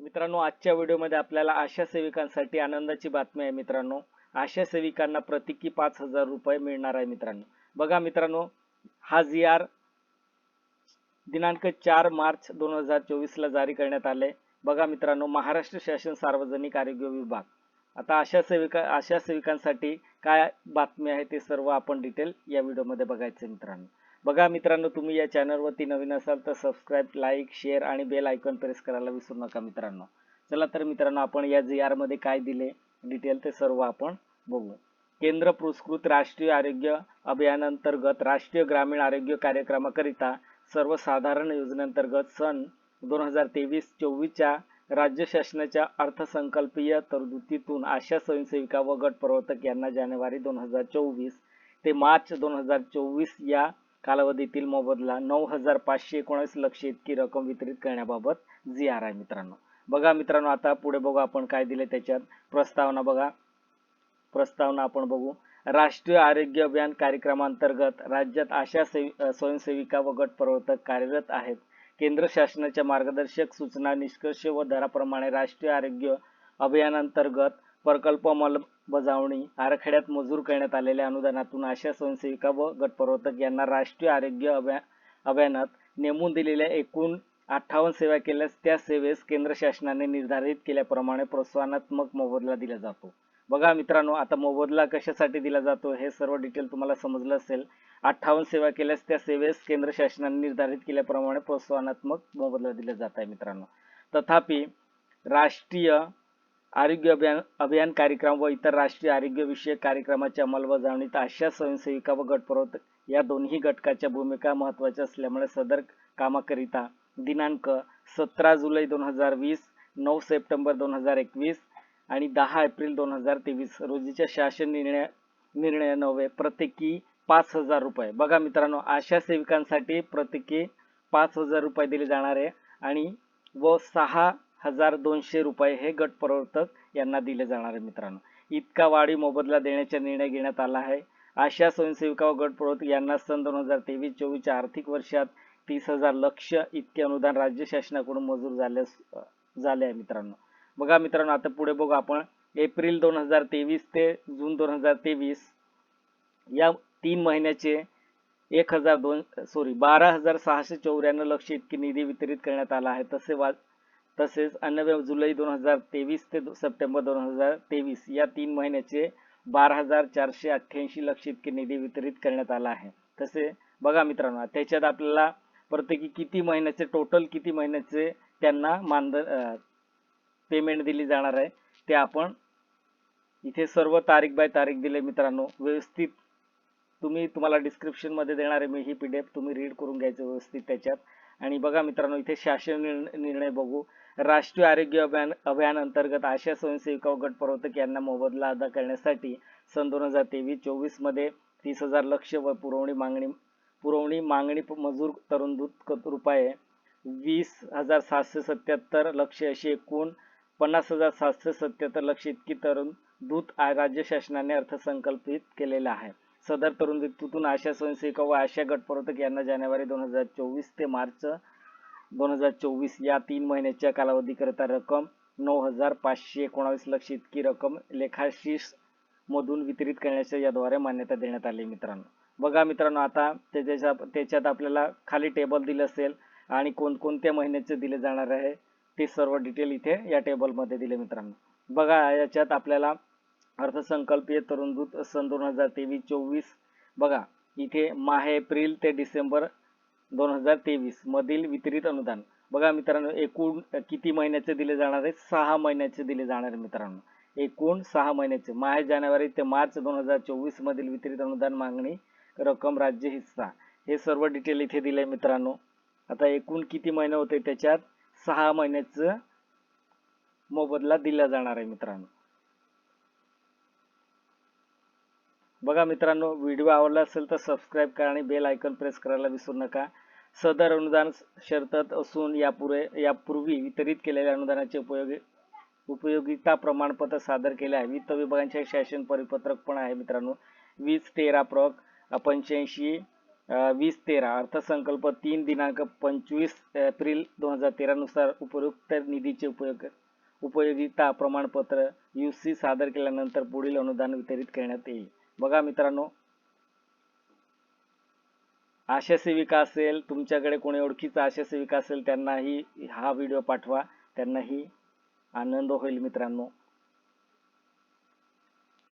मित्रांनो आजच्या व्हिडिओमध्ये आपल्याला आशा सेविकांसाठी आनंदाची बातमी आहे मित्रांनो. आशा सेविकांना प्रत्येकी पाच हजार रुपये मिळणार आहे मित्रांनो. बघा मित्रांनो हा जी आर दिनांक चार मार्च दोन हजार चोवीस ला जारी करण्यात आले. बघा मित्रांनो महाराष्ट्र शासन सार्वजनिक आरोग्य विभाग. आता आशा सेविका आशा सेविकांसाठी काय बातमी आहे ते सर्व आपण डिटेल या व्हिडिओमध्ये बघायचे मित्रांनो. बघा मित्रांनो तुम्ही या चॅनलवरती नवीन असाल तर सबस्क्राईब लाईक शेअर आणि बेल आयकॉन प्रेस करायला विसरू नका मित्रांनो. चला तर मित्रांनो आपण या जी आरमध्ये काय दिले डिटेल ते सर्व आपण बघू. केंद्र पुरस्कृत राष्ट्रीय आरोग्य अभियानांतर्गत राष्ट्रीय ग्रामीण आरोग्य कार्यक्रमाकरिता सर्वसाधारण योजनेअंतर्गत सन दोन हजार तेवीस चोवीसच्या राज्य शासनाच्या अर्थसंकल्पीय तरतुदीतून आशा स्वयंसेविका व गट प्रवर्तक यांना जानेवारी दोन हजार चोवीस ते मार्च दोन हजार चोवीस या कालावधीतील मोबदला नऊ हजार पाचशे एकोणीस लक्ष इतकी रक्कम वितरित करण्याबाबत जी आर आहे मित्रांनो. बघा मित्रांनो आता पुढे बघू आपण काय दिले त्याच्यात. प्रस्तावना बघा. प्रस्तावना आपण बघू. राष्ट्रीय आरोग्य अभियान कार्यक्रमांतर्गत राज्यात आशा स्वयंसेविका व गट प्रवर्तक कार्यरत आहेत. केंद्र शासनाच्या मार्गदर्शक सूचना निष्कर्ष व दराप्रमाणे राष्ट्रीय आरोग्य अभियानांतर्गत प्रकल्प अंमलबजावणी आराखड्यात मंजूर करण्यात आलेल्या अनुदानातून आशा स्वयंसेविका व गटप्रवर्तक यांना राष्ट्रीय आरोग्य अभ्या अभियानात नेमून दिलेल्या एकूण अठ्ठावन्न सेवा केल्यास त्या सेवेस केंद्र शासनाने निर्धारित केल्याप्रमाणे प्रोत्साहनात्मक मोबदला दिला जातो. बघा मित्रांनो आता मोबदला कशासाठी दिला जातो हे सर्व डिटेल तुम्हाला समजलं असेल. अठ्ठावन्न सेवा केल्यास त्या सेवेस केंद्र शासनाने निर्धारित केल्याप्रमाणे प्रोत्साहनात्मक मोबदला दिला जात आहे मित्रांनो. तथापि राष्ट्रीय आरोग्य अभियान अभियान कार्यक्रम व इतर राष्ट्रीय आरोग्य विषयक कार्यक्रमाच्या अंमलबजावणीत आशा स्वयंसेविका व गट प्रवर्तक या दोन्ही घटकाच्या भूमिका महत्त्वाच्या असल्यामुळे सदर कामाकरिता दिनांक सतरा जुलै दोन हजार वीस नऊ सप्टेंबर दोन हजार एकवीस आणि दहा एप्रिल दोन हजार तेवीस रोजीच्या शासन निर्णय निर्णयान्वये प्रत्येकी पाच हजार रुपये. बघा मित्रांनो आशा सेविकांसाठी प्रत्येकी पाच हजार रुपये दिले जाणार आहे आणि व सहा हजार दोनशे रुपये हे गट प्रवर्तक यांना दिले जाणार आहे मित्रांनो. इतका वाढी मोबदला देण्याचा निर्णय घेण्यात आला आहे. आशा स्वयंसेविका व गट प्रवर्तक यांना सन दोन हजार तेवीस चोवीसच्या आर्थिक वर्षात तीस हजार लक्ष इतके अनुदान राज्य शासनाकडून मंजूर झाल्यास झाले आहे मित्रांनो. बघा मित्रांनो आता पुढे बघू आपण. एप्रिल दोन हजार तेवीस ते जून दोन हजार तेवीस या तीन महिन्याचे एक हजार दोन सॉरी बारा हजार सहाशे चौऱ्याण्णव लक्ष इतकी निधी वितरित करण्यात आला आहे. तसे वा तसेच अन्नव्य जुलै दोन हजार तेवीस ते सप्टेंबर दोन हजार तेवीस या तीन महिन्याचे बारा हजार चारशे अठ्ठ्याऐंशी लक्ष इतके निधी वितरित करण्यात आला आहे. तसे बघा मित्रांनो त्याच्यात आपल्याला प्रत्येकी किती महिन्याचे टोटल किती महिन्याचे त्यांना मानद पेमेंट दिली जाणार आहे ते आपण इथे सर्व तारीख बाय तारीख दिले मित्रांनो. व्यवस्थित तुम्ही तुम्हाला डिस्क्रिप्शनमध्ये देणार आहे मी ही पीडीएफ तुम्ही रीड करून घ्यायचं व्यवस्थित त्याच्यात. आणि बघा मित्रांनो इथे शासन निर्णय बघू. राष्ट्रीय आरोग्य अभियान अभियान अंतर्गत आशा स्वयंसेविका व गट प्रवर्तक यांना मोबदला अदा करण्यासाठी सन दोन हजार तेवीस चोवीसमध्ये तीस हजार लक्ष व पुरवणी मागणी पुरवणी मागणी मजूर तरुण दूत रुपये वीस हजार सातशे सत्याहत्तर लक्ष अशी एकूण पन्नास हजार सातशे सत्याहत्तर लक्ष इतकी तरुण दूत राज्य शासनाने अर्थसंकल्पित केलेला आहे. सदर तरुण दूतून आशा स्वयंसेविका व आशा गट प्रवर्तक यांना जानेवारी दोन हजार चोवीस ते मार्च दोन हजार चोवीस या तीन महिन्याच्या कालावधीकरिता रक्कम नऊ हजार पाचशे एकोणावीस लक्ष इतकी रक्कम लेखाशीस मधून वितरित करण्याच्या याद्वारे मान्यता देण्यात आली मित्रांनो. बघा मित्रांनो आता त्याच्या त्याच्यात आपल्याला खाली टेबल दिलं असेल आणि कोणकोणत्या महिन्याचे दिले जाणार आहे ते सर्व डिटेल इथे या टेबलमध्ये दिले मित्रांनो. बघा याच्यात आपल्याला अर्थसंकल्पीय तरुण दूत सन दोन हजार तेवीस चोवीस बघा इथे माहे एप्रिल ते डिसेंबर दोन हजार तेवीस मधील वितरित अनुदान. बघा मित्रांनो एकूण किती महिन्याचे दिले जाणार आहे सहा महिन्याचे दिले जाणार आहे मित्रांनो. एकूण सहा महिन्याचे. माहे जानेवारी ते मार्च दोन हजार चोवीस मधील वितरित अनुदान मागणी रक्कम राज्य हिस्सा. हे सर्व डिटेल इथे दिले मित्रांनो. आता एकूण किती महिने होते? त्याच्यात सहा महिन्याचं मोबदला दिला जाणार आहे मित्रांनो. बघा मित्रांनो व्हिडिओ आवडला असेल तर सबस्क्राईब करा आणि बेल आयकॉन प्रेस करायला विसरू नका. सदर अनुदान शर्तत असून यापुढे यापूर्वी वितरित केलेल्या अनुदानाचे उपयोगी उपयोगिता प्रमाणपत्र सादर केले आहे. वित्त विभागांचे शासन परिपत्रक पण आहे मित्रांनो. वीस तेरा प्रक पंच्याऐंशी वीस तेरा अर्थसंकल्प तीन दिनांक पंचवीस एप्रिल दोन हजार तेरानुसार उपयुक्त निधीचे उपयोग उपयोगिता प्रमाणपत्र यू सी सादर केल्यानंतर पुढील अनुदान वितरित करण्यात येईल. बघा मित्रांनो. आशा सेविका असेल तुमच्याकडे कोणी ओळखीचा आशा सेविका असेल त्यांनाही हा व्हिडिओ पाठवा. त्यांनाही आनंद होईल मित्रांनो.